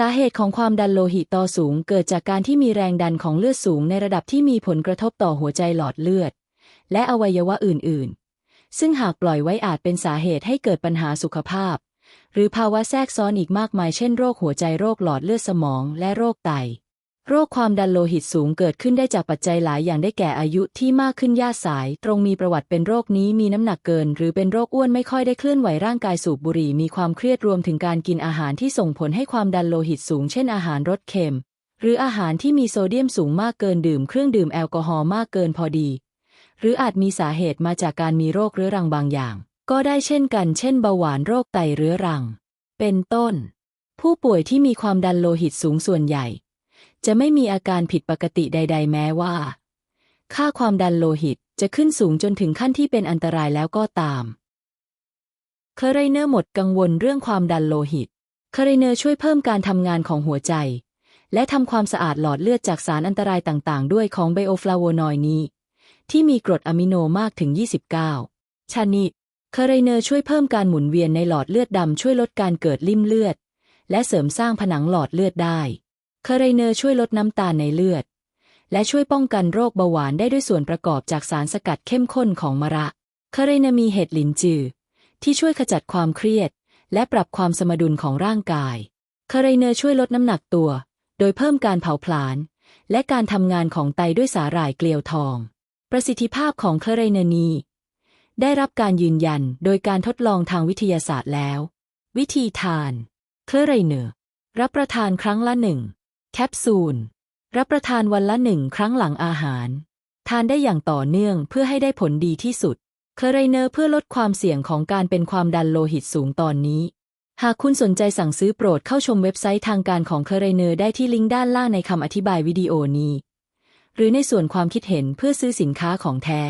สาเหตุของความดันโลหิตต่อสูงเกิดจากการที่มีแรงดันของเลือดสูงในระดับที่มีผลกระทบต่อหัวใจหลอดเลือด และอวัยวะอื่น ๆ ซึ่งหากปล่อยไว้อาจเป็นสาเหตุให้เกิดปัญหาสุขภาพ หรือภาวะแทรกซ้อนอีกมากมายเช่นโรคหัวใจโรคหลอดเลือดสมองและโรคไต โรคความดันโลหิตสูงเกิดขึ้นได้จากปัจจัยหลายอย่างได้แก่อายุที่มากขึ้นญาติสาย ตรงมีประวัติเป็นโรคนี้มีน้ำหนักเกิน หรือเป็นโรคอ้วนไม่ค่อยได้เคลื่อนไหวร่างกายสูบบุหรี่มีความเครียดรวมถึงการกินอาหารที่ส่งผลให้ความดันโลหิตสูง เช่นอาหารรสเค็ม หรืออาหารที่มีโซเดียมสูงมากเกินดื่มเครื่องดื่มแอลกอฮอล์มากเกินพอดี หรืออาจมีสาเหตุมาจากการมีโรคเรื้อรังบางอย่าง ก็ได้เช่นกัน เช่นเบาหวานโรคไตเรื้อรัง เป็นต้น ผู้ป่วยที่มีความดันโลหิตสูงส่วนใหญ่ จะไม่มีอาการผิดปกติใด ๆ แม้ว่า ค่าความดันโลหิตจะขึ้นสูงจนถึงขั้นที่เป็นอันตรายแล้วก็ตาม เคอร์ไรเนอร์หมดกังวลเรื่องความดันโลหิต เคอร์ไรเนอร์ช่วยเพิ่มการทำงานของหัวใจ และทำความสะอาดหลอดเลือดจากสารอันตรายต่าง ๆ ด้วยของไบโอฟลาโวนอยด์นี้ ที่มีกรดอะมิโนมากถึง 29 ชนิดเคอร์ไรเนอร์ช่วยเพิ่มการหมุนเวียนในหลอดเลือดดำช่วยลดการเกิดลิ่มเลือด และเสริมสร้างผนังหลอดเลือดได้ คอร์ไรเนอร์ช่วยลดน้ำตาลในเลือด และช่วยป้องกันโรคเบาหวานได้ด้วยส่วนประกอบจากสารสกัดเข้มข้นของมะระคอร์ไรเนอร์มีเห็ดหลินจือ ที่ช่วยขจัดความเครียด และปรับความสมดุลของร่างกายคอร์ไรเนอร์ช่วยลดน้ำหนักตัว โดยเพิ่มการเผาผลาญและการทำงานของไตด้วยสาหร่ายเกลียวทอง ประสิทธิภาพของคอร์ไรเนอร์นี้ได้รับการยืนยันโดยการทดลองทางวิทยาศาสตร์แล้ว วิธีทานเคอร์ไรเนอร์รับประทานครั้งละหนึ่ง แคปซูล รับประทานวันละหนึ่งครั้งหลังอาหาร ทานได้อย่างต่อเนื่องเพื่อให้ได้ผลดีที่สุด เคอร์ไรเนอร์เพื่อลดความเสี่ยงของการเป็นความดันโลหิตสูงตอนนี้ หากคุณสนใจสั่งซื้อโปรดเข้าชมเว็บไซต์ทางการของเคอร์ไรเนอร์ได้ที่ลิงก์ด้านล่างในคำอธิบายวิดีโอนี้ หรือในส่วนความคิดเห็นเพื่อซื้อสินค้าของแท้